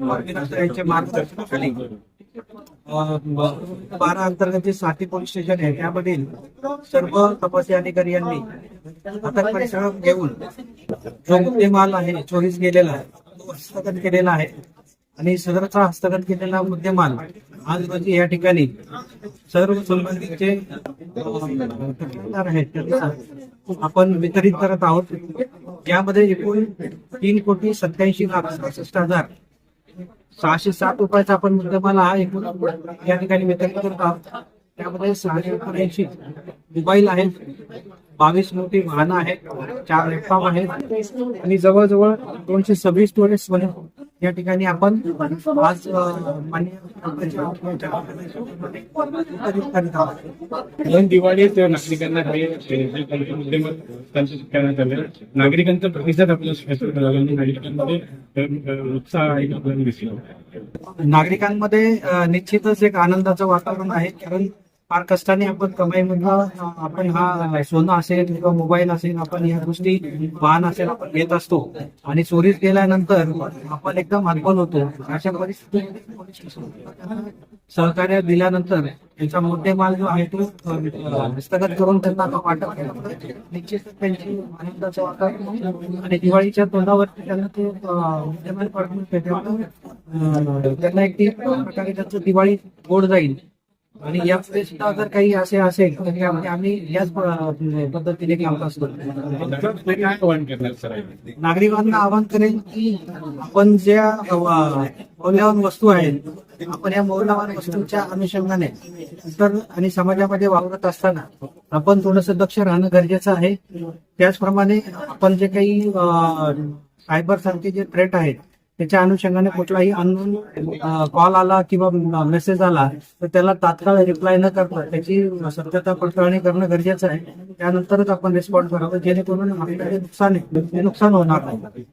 मार्गदर्शनाखाली बारा अंतर्गत जे पोलीस स्टेशन आहे त्यामधील सर्व तपासी अधिकारी यांनी अटक परिश्रम घेऊन जो मुद्देमाल आहे चोरीस गेलेला तो हस्तगत केलेला आहे. आणि सदरचा हस्तगत केलेला मुद्देमाल आज रोजी या ठिकाणी सर्व संबंधितचे आहेत आपण वितरित करत आहोत. यामध्ये एकूण तीन कोटी सत्याऐंशी लाख सहासष्ट हजार सहाशे सात रुपयाचा आपण मुद्देमाल हा एकूण या ठिकाणी वितरित करत आहोत. त्यामध्ये सहाशे एकोणऐंशी मोबाईल आहेत बावीस मोठी वाहनं आहेत चार लॅपटॉप आहेत आणि जवळजवळ दोनशे सव्वीस टोरेस या ठिकाणी आपण आज दिवाळीत नागरिकांना करण्यात आले नागरिकांचा प्रतिसाद आपल्याला नागरिकांमध्ये अ, अ, उत्साह आहे का आपल्याला दिसला. नागरिकांमध्ये निश्चितच एक आनंदाचं वातावरण आहे कारण फार कष्टाने आपण कमाईमधून आपण हा सोनं असेल किंवा मोबाईल असेल आपण या गोष्टी वाहन असेल आपण घेत असतो. आणि चोरीत गेल्यानंतर आपण एकदम हतबल होतो. अशा परिस्थितीत सहकार्य दिल्यानंतर त्यांचा मोठे माल जो आहे तो हस्तगत करून त्यांना आता वाटप निश्चित त्यांची आनंदाचं वातावरण आणि दिवाळीच्या तोंडावरती त्यांना ते पडून त्यांना एक प्रकारे त्यांचं दिवाळी गोड जाईल. आणि या सुद्धा जर काही असे असेल तर यामध्ये आम्ही याच पद्धतीने काम असतो नागरिकांना आवाहन करेन की आपण ज्या मौल्यवान वस्तू आहेत आपण या मौल्यवान वस्तूंच्या अनुषंगाने तर आणि समाजामध्ये वावरत असताना आपण थोडस दक्ष राहणं गरजेचं आहे. त्याचप्रमाणे आपण जे काही सायबर सारखे जे थ्रेट आहेत त्याच्या अनुषंगाने कुठलाही अननोन कॉल आला किंवा मेसेज आला तर त्याला तात्काळ रिप्लाय न करता त्याची सत्यता पडताळणी करणं गरजेचं आहे. त्यानंतरच आपण रिस्पॉन्ड करावं जेणेकरून आपल्याला नुकसान आहे ते नुकसान होणार नाही.